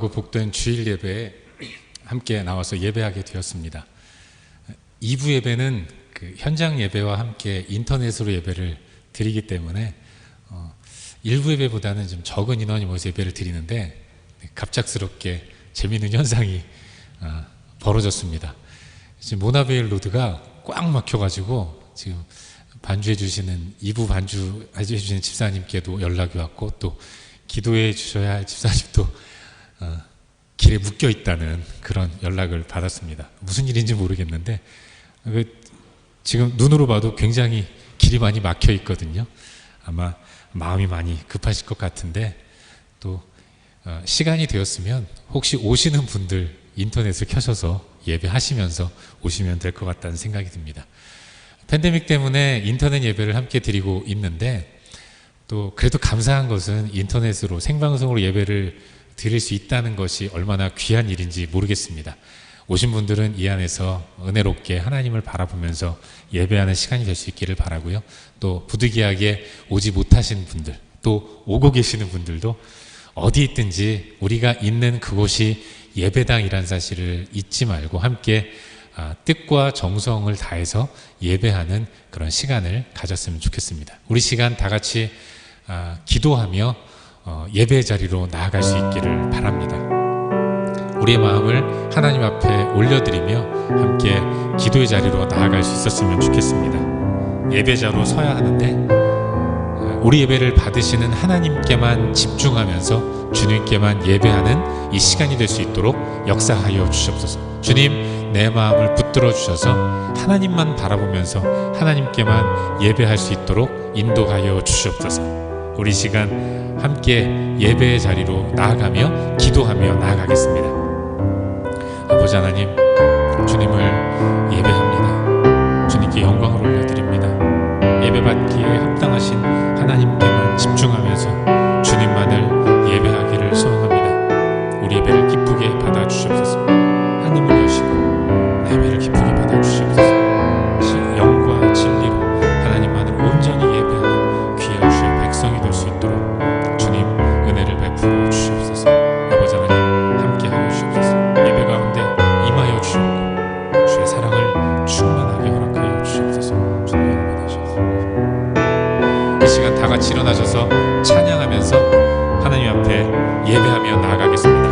거룩하고 복된 주일 예배에 함께 나와서 예배하게 되었습니다. 2부 예배는 그 현장 예배와 함께 인터넷으로 예배를 드리기 때문에 어, 1부 예배보다는 좀 적은 인원이 모여서 예배를 드리는데 갑작스럽게 재미있는 현상이 어, 벌어졌습니다. 지금 모나베일 로드가 꽉 막혀가지고 지금 반주해 주시는 2부 반주 해 주시는 집사님께도 연락이 왔고 또 기도해 주셔야 할 집사님도 어, 길에 묶여 있다는 그런 연락을 받았습니다. 무슨 일인지 모르겠는데 그 지금 눈으로 봐도 굉장히 길이 많이 막혀 있거든요. 아마 마음이 많이 급하실 것 같은데 또 어, 시간이 되었으면 혹시 오시는 분들 인터넷을 켜셔서 예배하시면서 오시면 될 것 같다는 생각이 듭니다. 팬데믹 때문에 인터넷 예배를 함께 드리고 있는데 또 그래도 감사한 것은 인터넷으로 생방송으로 예배를 드릴 수 있다는 것이 얼마나 귀한 일인지 모르겠습니다. 오신 분들은 이 안에서 은혜롭게 하나님을 바라보면서 예배하는 시간이 될 수 있기를 바라고요. 또 부득이하게 오지 못하신 분들, 또 오고 계시는 분들도 어디 있든지 우리가 있는 그곳이 예배당이란 사실을 잊지 말고 함께 아, 뜻과 정성을 다해서 예배하는 그런 시간을 가졌으면 좋겠습니다. 우리 시간 다 같이 아, 기도하며 어, 예배 자리로 나아갈 수 있기를 바랍니다. 우리의 마음을 하나님 앞에 올려드리며 함께 기도의 자리로 나아갈 수 있었으면 좋겠습니다. 예배자로 서야 하는데 어, 우리 예배를 받으시는 하나님께만 집중하면서 주님께만 예배하는 이 시간이 될 수 있도록 역사하여 주시옵소서. 주님, 내 마음을 붙들어 주셔서 하나님만 바라보면서 하나님께만 예배할 수 있도록 인도하여 주시옵소서. 우리 시간 함께 예배의 자리로 나아가며 기도하며 나아가겠습니다. 아버지 하나님, 주님을 예배합니다. 시간 다 같이 일어나셔서 찬양하면서 하나님 앞에 예배하며 나아가겠습니다.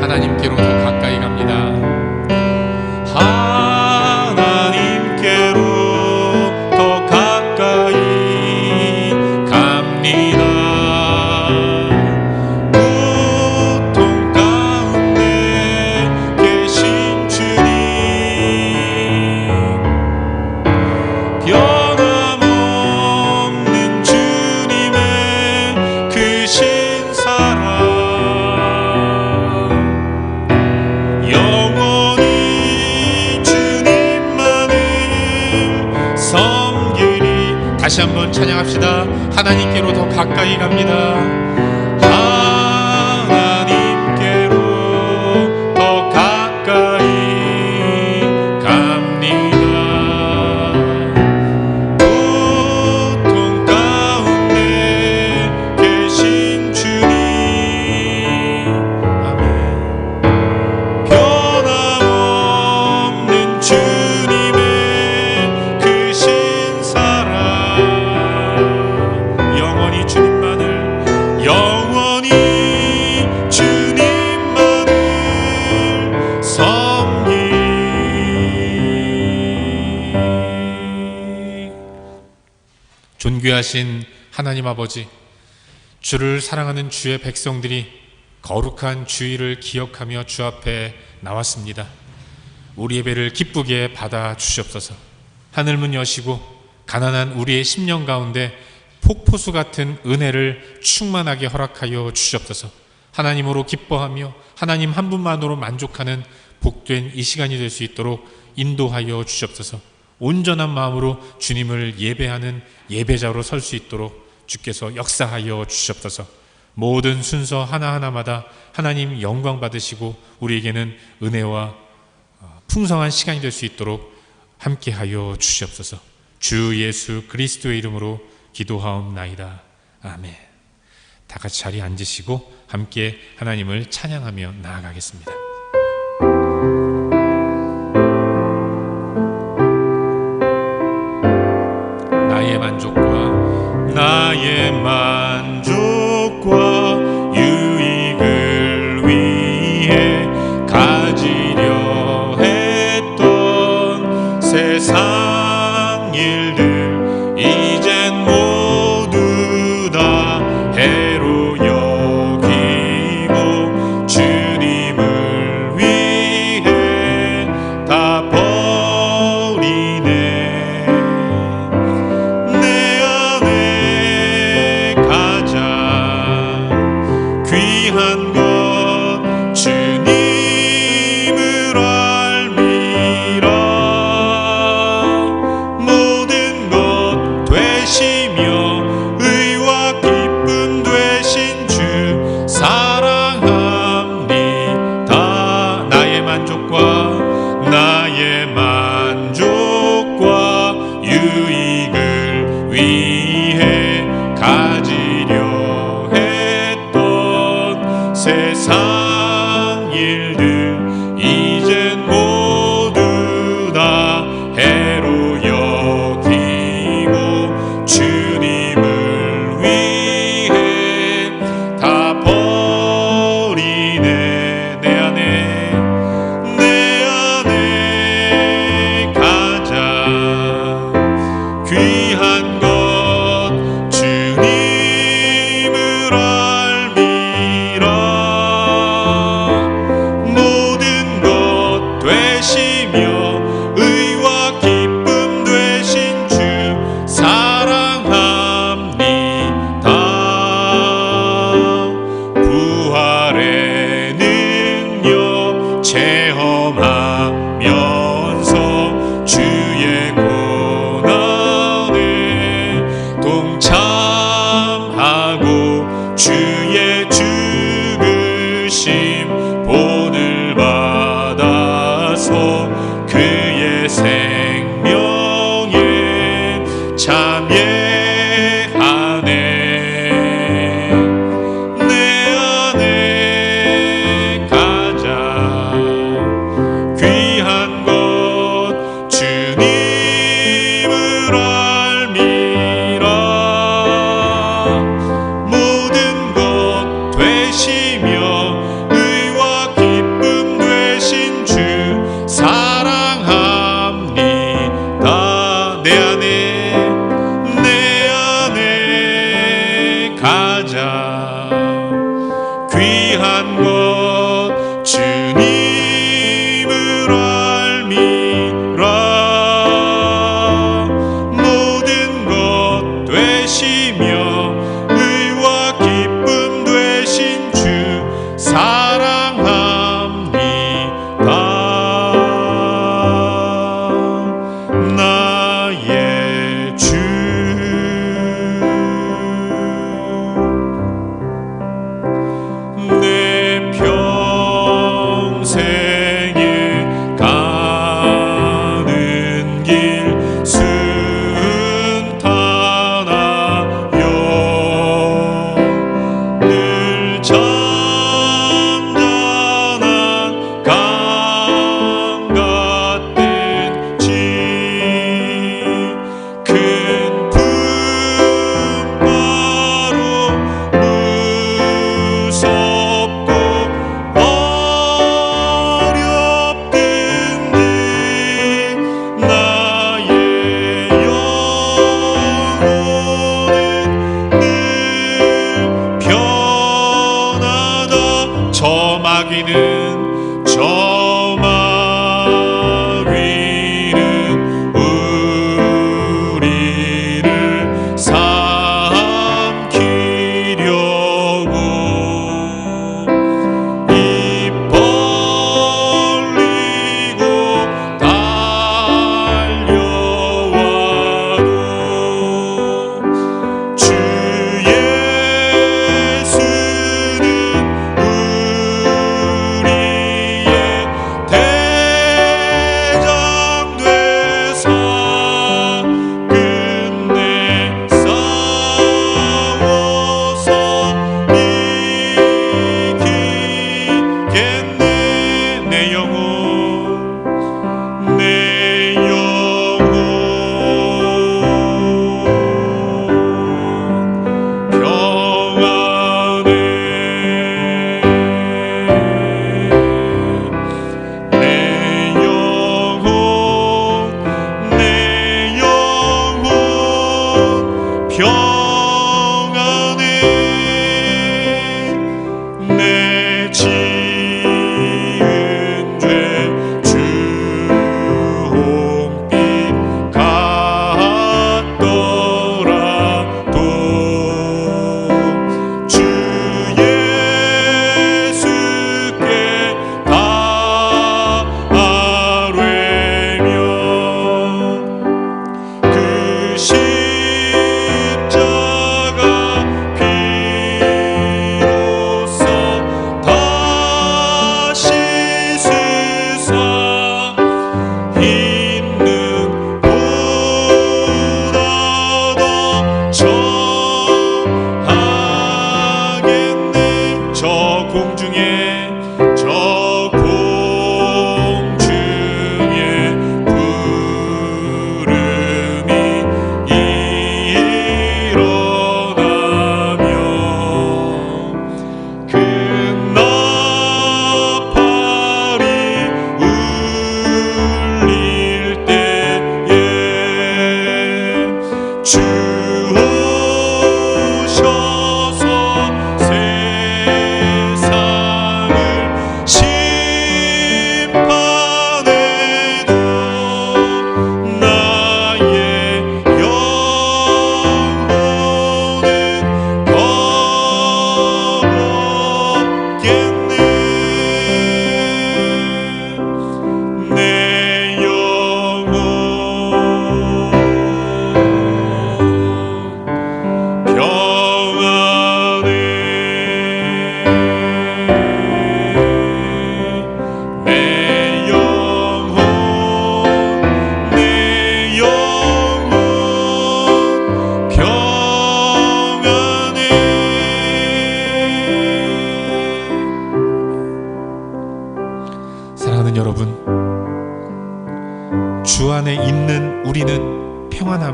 하나님께로 더 가까이 갑 다시 한번 찬양합시다. 하나님께로 더 가까이 갑니다 존귀하신 하나님 아버지 주를 사랑하는 주의 백성들이 거룩한 주일을 기억하며 주 앞에 나왔습니다. 우리 예배를 기쁘게 받아 주시옵소서. 하늘 문 여시고 가난한 우리의 심령 가운데 폭포수 같은 은혜를 충만하게 허락하여 주시옵소서. 하나님으로 기뻐하며 하나님 한 분만으로 만족하는 복된 이 시간이 될 수 있도록 인도하여 주시옵소서. 온전한 마음으로 주님을 예배하는 예배자로 설 수 있도록 주께서 역사하여 주시옵소서. 모든 순서 하나하나마다 하나님 영광 받으시고 우리에게는 은혜와 어, 풍성한 시간이 될 수 있도록 함께하여 주시옵소서. 주 예수 그리스도의 이름으로 기도하옵나이다. 아멘. 다 같이 자리에 앉으시고 함께 하나님을 찬양하며 나아가겠습니다. she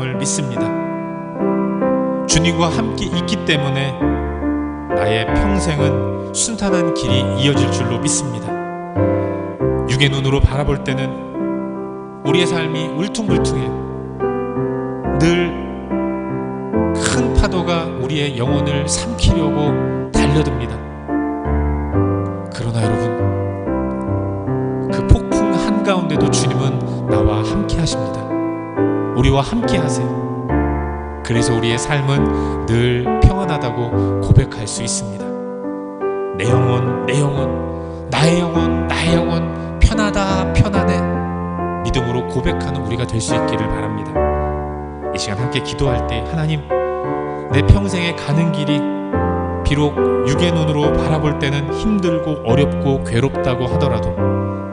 평안함을 믿습니다. 주님과 함께 있기 때문에 나의 평생은 순탄한 길이 이어질 줄로 믿습니다. 육의 눈으로 바라볼 때는 우리의 삶이 울퉁불퉁해요. 늘큰 파도가 우리의 영혼을 삼키려고 달려듭니다. 그러나 여러분, 그 폭풍 한가운데도 주님은 나와 함께 하십니다. 우리와 함께 하세요. 그래서 우리의 삶은 늘 평안하다고 고백할 수 있습니다. 내 영혼, 내 영혼, 나의 영혼, 나의 영혼, 편하다, 편안해. 믿음으로 고백하는 우리가 될 수 있기를 바랍니다. 이 시간 함께 기도할 때 하나님, 내 평생에 가는 길이 비록 육의 눈으로 바라볼 때는 힘들고 어렵고 괴롭다고 하더라도